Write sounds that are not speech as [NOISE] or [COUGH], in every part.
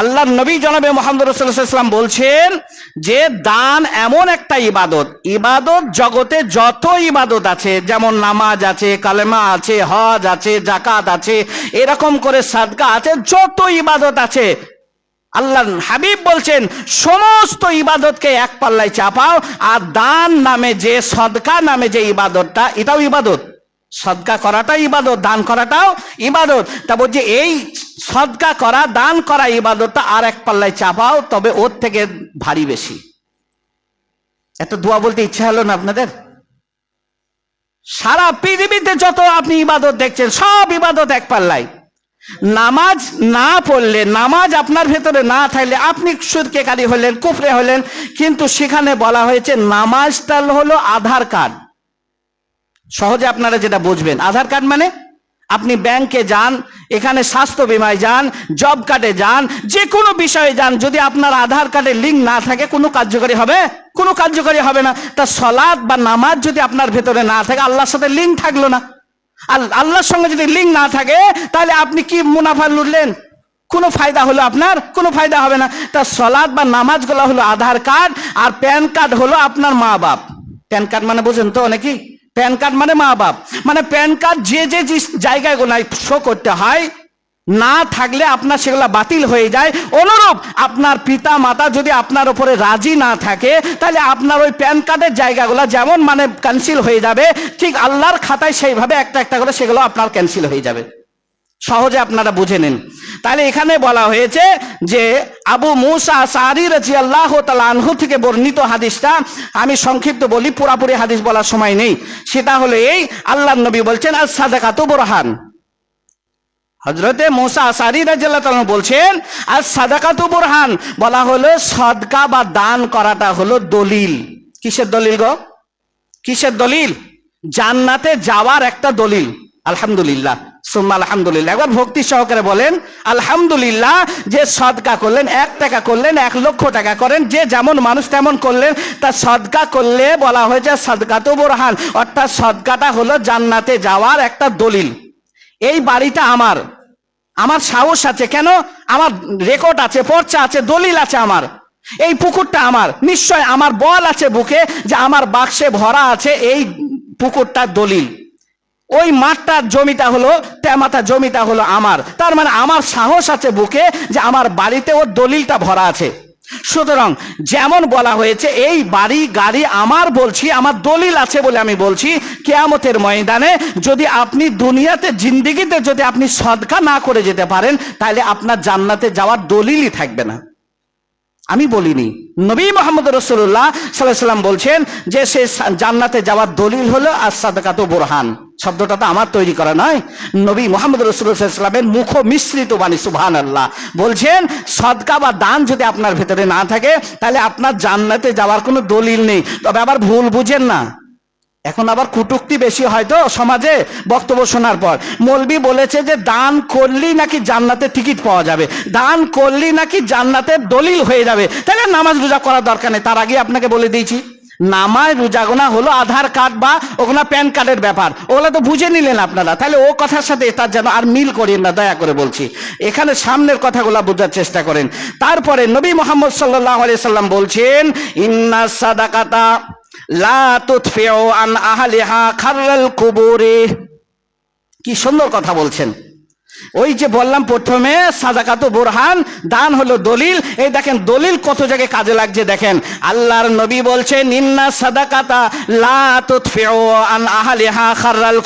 আল্লাহ নবী জনাবে মোহাম্মদ রসুল্লাহাম বলছেন যে দান এমন একটা ইবাদত ইবাদত জগতে যত ইবাদত আছে, যেমন নামাজ আছে, কালেমা আছে, হজ আছে জাকাত আছে, এরকম করে সাদকা আছে, যত ইবাদত আছে। আল্লাহ হাবিব বলছেন, সমস্ত ইবাদতকে এক পাল্লায় চাপাও, আর দান নামে যে সদকা নামে যে ইবাদতটা, এটাও ইবাদত। সদকা করাটাও ইবাদত, দান করাটাও ইবাদত। তা বলছে, এই সদকা করা, দান করা, ইবাদতটা আর এক পাল্লায় চাপাও, তবে ওর থেকে ভারী বেশি। এত দোয়া বলতে ইচ্ছা হলো না আপনাদের? সারা পৃথিবীতে যত আপনি ইবাদত দেখছেন, সব ইবাদত এক পাল্লায়। নামাজ না পড়লে, নামাজ আপনার ভেতরে না থাকলে আপনি সুদকে কারি হলেন, কুফরে হলেন, কিন্তু সেখানে বলা হয়েছে নামাজটা হলো আধার কার্ড। সহজে আপনারা যেটা বুঝবেন, আধার কার্ড মানে? আপনি ব্যাংকে যান, এখানে স্বাস্থ্য বিমায় যান, জব কার্ডে যান যে কোনো বিষয়ে যান, যদি আপনার আধার কার্ডে লিঙ্ক না থাকে, কোনো কার্যকরী হবে? কোনো কার্যকরী হবে না। তা সলাদ বা নামাজ যদি আপনার ভেতরে না থাকে, আল্লাহর সাথে লিঙ্ক থাকল না। আর আল্লাহর সঙ্গে যদি লিঙ্ক না থাকে, তাহলে আপনি কি মুনাফা লুটলেন? কোনো ফায়দা হলো আপনার? কোনো ফায়দা হবে না। তা সলাদ বা নামাজগুলো হলো আধার কার্ড, আর প্যান কার্ড হলো আপনার মা বাপ প্যান কার্ড মানে বোঝেন তো অনেকেই? প্যান কার্ড মানে মা বাপ। মানে প্যান কার্ড যে যে জায়গাগুলোয় শো করতে হয়, না থাকলে আপনার সেগুলো বাতিল হয়ে যায়। অনুরূপ আপনার পিতা মাতা যদি আপনার ওপরে রাজি না থাকে, তাহলে আপনার ওই প্যান কার্ডের জায়গাগুলো যেমন মানে ক্যান্সেল হয়ে যাবে, ঠিক আল্লাহর খাতায় সেইভাবে একটা একটা করে সেগুলো আপনার ক্যান্সেল হয়ে যাবে। সহজে আপনারা বুঝে নিন। তাহলে এখানে বলা হয়েছে যে, আবু মুসা সারি রাজি আল্লাহ আনহু থেকে বর্ণিত হাদিসটা আমি সংক্ষিপ্ত বলি, পুরাপুরি হাদিস বলার সময় নেই। সেটা হলো এই আল্লাহ নবী বলছেন আর সাদাকাতু বোরহান। হজরতে মোসা আসারি রাজিয়াল্লাহ তাআলা বলছেন আর সাদাকাতু বোরহান। বলা হলো সদকা বা দান করাটা হলো দলিল। কিসের দলিল গো? কিসের দলিল? জান্নাতে যাওয়ার একটা দলিল। আলহামদুলিল্লাহ। সুম্মা আলহামদুলিল্লাহ। একবার ভক্তি সহকারে বলেন, আলহামদুলিল্লাহ, যে সদকা করলেন, এক টাকা করলেন, এক লক্ষ টাকা করেন, যে যেমন মানুষ তেমন করলেন, তা সদকা করলে বলা হয়েছে সদকা তো বোরহান। অর্থাৎ সদকাটা হলো জান্নাতে যাওয়ার একটা দলিল। এই বাড়িটা আমার। আমার সাহস আছে কেন? আমার রেকর্ড আছে, পর্চা আছে, দলিল আছে আমার। এই পুকুরটা আমার। নিশ্চয় আমার বল আছে বুকে যে আমার বাক্সে ভরা আছে এই পুকুরটার দলিল। ওই মাঠটার জমিটা হলো তেমাতা জমিটা হলো আমার। তার মানে আমার সাহস আছে বুকে যে আমার বাড়িতে ওর দলিলটা ভরা আছে। সুতরাং যেমন বলা হয়েছে, এই বাড়ি গাড়ি আমার বলছি, আমার দলিল আছে বলে আমি বলছি, কেয়ামতের ময়দানে যদি আপনি দুনিয়াতে, জিন্দিগিতে যদি আপনি সদকা না করে যেতে পারেন, তাহলে আপনার জান্নাতে যাওয়ার দলিলই থাকবে না। আমি বলিনি। নবী মোহাম্মদ রসুল্লাহ সাল্লাহ সাল্লাম বলছেন যে সে জান্নাতে যাওয়ার দলিল হলো আর সাদকাত বোরহান। শব্দটা তো আমার তৈরি করা নয়। নবী মোহাম্মদ রসুল্লাহামের মুখ মিশ্রিত বাণী সুবহান আল্লাহ বলছেন, সদকা বা দান যদি আপনার ভেতরে না থাকে, তাহলে আপনার জান্নাতে যাওয়ার কোনো দলিল নেই। তবে আবার ভুল বুঝেন না। এখন আবার কুটুক্তি বেশি হয়তো সমাজে বক্তব্য শোনার পর। মলবি বলেছে যে, দান করলেই নাকি জান্নাতে টিকিট পাওয়া যাবে। দান করলেই নাকি জান্নাতের দলিল হয়ে যাবে। তাহলে নামাজ রোজা করার দরকার নেই। তার আগে আপনাকে বলে দিয়েছি। নামাজ রোজাগোনা হলো আধার কার্ড বা ওগুলা প্যান কার্ডের ব্যাপার। ওগুলো তো বুঝে নিলেন আপনারা। তাহলে ও কথার সাথে তার যেন আর মিল করেন না, দয়া করে বলছি। এখানে সামনের কথাগুলো বোঝার চেষ্টা করেন। তারপরে নবী মোহাম্মদ সাল্লাহ সাল্লাম বলছেন, ইন্না সাদাকাতা লা তুতফিউ আন আহলিহা খাররাল কুবুরে। কি সুন্দর কথা বলছেন। ওই যে বললাম প্রথমে সাদাকাত বোরহান, দান হলো দলিল। এই দেখেন দলিল কত জায়গায় কাজে লাগছে দেখেন। আল্লাহর নবী বলছে নিন্না সাদাকাতা লা আন আহলিহা খাররাল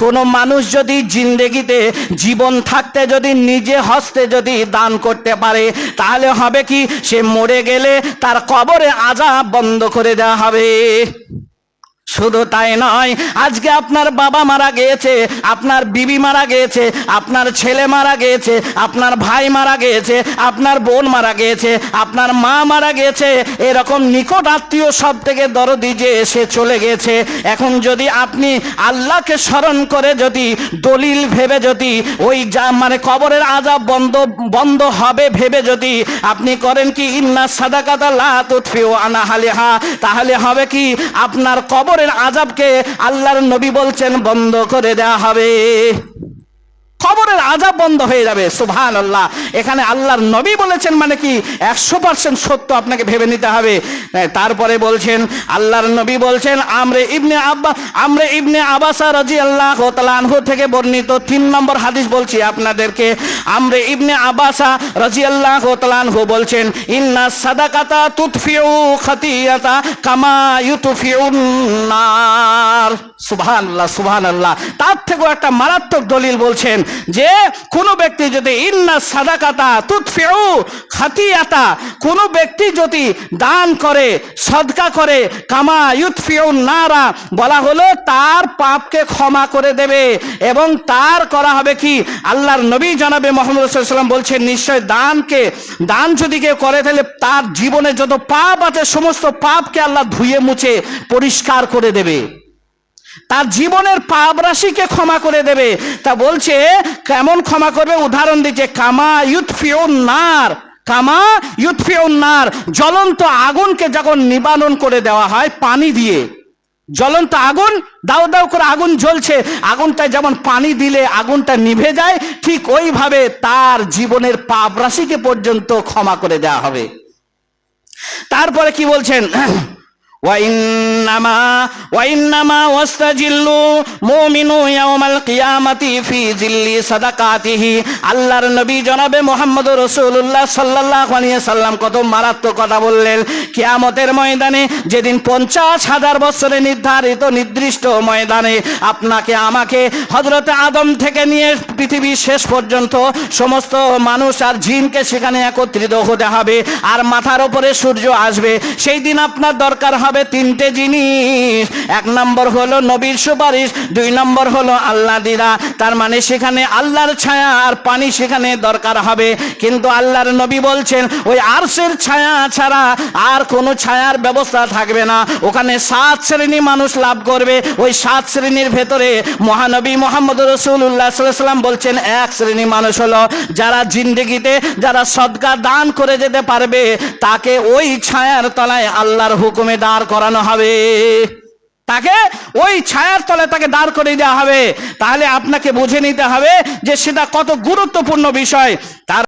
কোন মানুষ যদি জিন্দেগিতে জীবন থাকতে, যদি নিজে হস্তে যদি দান করতে পারে, তাহলে হবে কি? সে মরে গেলে তার কবরে আজাব বন্ধ করে দেওয়া হবে। শুধু তাই নয়, আজকে আপনার বাবা মারা গিয়েছে, আপনার বিবি মারা গিয়েছে, আপনার ছেলে মারা গিয়েছে, আপনার ভাই মারা গিয়েছে, আপনার বোন মারা গিয়েছে, আপনার মা মারা গিয়েছে, এরকম নিকট আত্মীয় সব থেকে দরদি যে এসে চলে গেছে এখন যদি আপনি আল্লাহকে স্মরণ করে যদি, দলিল ভেবে যদি, ওই যা মানে কবরের আজাব বন্ধ বন্ধ হবে ভেবে যদি, আপনি করেন কি, ইন্না সাদাকাতা লা তুতফিউ আনা হালিহা তাহলে হবে কি, আপনার কবরের আজাবকে আল্লাহর নবী বলছেন বন্ধ করে দেয়া হবে। খবরের আজাব বন্ধ হয়ে যাবে সুবহান আল্লাহ এখানে আল্লাহর নবী বলেছেন মানে কি, একশো পার্সেন্ট সত্য আপনাকে ভেবে নিতে হবে। তারপরে বলছেন, আল্লাহর নবী বলছেন, আমরে ইবনে আব্বা, আমরে ইবনে আবাসা রাজি আল্লাহ তালানহু থেকে বর্ণিত তিন নম্বর হাদিস বলছি আপনাদেরকে। আমরে ইবনে আবাসা রাজি আল্লাহ তালানহু বলছেন, ইন্না সাদাকাতা তুতফিউ খাতিয়াতা কামা ইউতুফিউন নার। সুবহানাল্লাহ সুবহানাল্লাহ। তার থেকেও একটা মারাত্মক দলিল বলছেন যে কোন ব্যক্তি যদি ইন্না সাদাকাতা তুতফিউ খাতিয়াতা, কোন ব্যক্তি যদি দান করে, সদকা করে, কামা ইউতফিউ নারা বলা হলো তার পাপকে ক্ষমা করে দেবে এবং তার করা হবে কি? আল্লাহর নবী জানাবে মোহাম্মদ সাল্লাম বলছেন, নিশ্চয় দানকে, দান যদি কেউ করে তাহলে তার জীবনে যত পাপ আছে, সমস্ত পাপকে আল্লাহ ধুয়ে মুছে, পরিষ্কার করে দেবে। তার জীবনের পাপ রাশিকে ক্ষমা করে দেবে। তা বলছে, কেমন ক্ষমা করবে? উদাহরণ দিচ্ছে, কামা নার কামা নার। জ্বলন্ত আগুনকে যখন নিবারণ করে দেওয়া হয় পানি দিয়ে, জ্বলন্ত আগুন, দাও দাও করে আগুন জ্বলছে আগুনটা যেমন পানি দিলে আগুনটা নিভে যায়, ঠিক ওইভাবে তার জীবনের পাপ রাশিকে পর্যন্ত ক্ষমা করে দেওয়া হবে। তারপরে কি বলছেন? [CLEARS THROAT] ময়দানে নির্ধারিত নির্দিষ্ট ময়দানে আপনাকে, আমাকে হজরত আদম থেকে নিয়ে পৃথিবীর শেষ পর্যন্ত সমস্ত মানুষ আর জিনকে সেখানে একত্রিত হতে হবে। আর মাথার উপরে সূর্য আসবে। সেই দিন আপনার দরকার হবে তিনটে জিনিস এক নম্বর হলো নবীর সুপারিশ, দুই নম্বর হলো আল্লাহ দিরা তার মানে সেখানে আল্লাহর ছায়া আর পানি সেখানে দরকার হবে। কিন্তু আল্লাহর নবী বলছেন, ওই আরশের ছায়া ছাড়া আর কোনো ছায়ার ব্যবস্থা থাকবে না। ওখানে সাত শ্রেণি মানুষ লাভ করবে। ওই সাত শ্রেণির ভেতরে মহানবী মোহাম্মদ রসুল্লাহ সাল্লাম বলছেন, এক শ্রেণি মানুষ হলো যারা জিন্দেগিতে, যারা সদকা দান করে যেতে পারবে, তাকে ওই ছায়ার তলায় আল্লাহর হুকুমে দাঁড় করানো হবে। তাকে ওই ছায়ার তলে তাকে দাঁড় করে দেওয়া হবে। তাহলে আপনাকে বুঝে নিতে হবে যে সেটা কত গুরুত্বপূর্ণ বিষয়। তার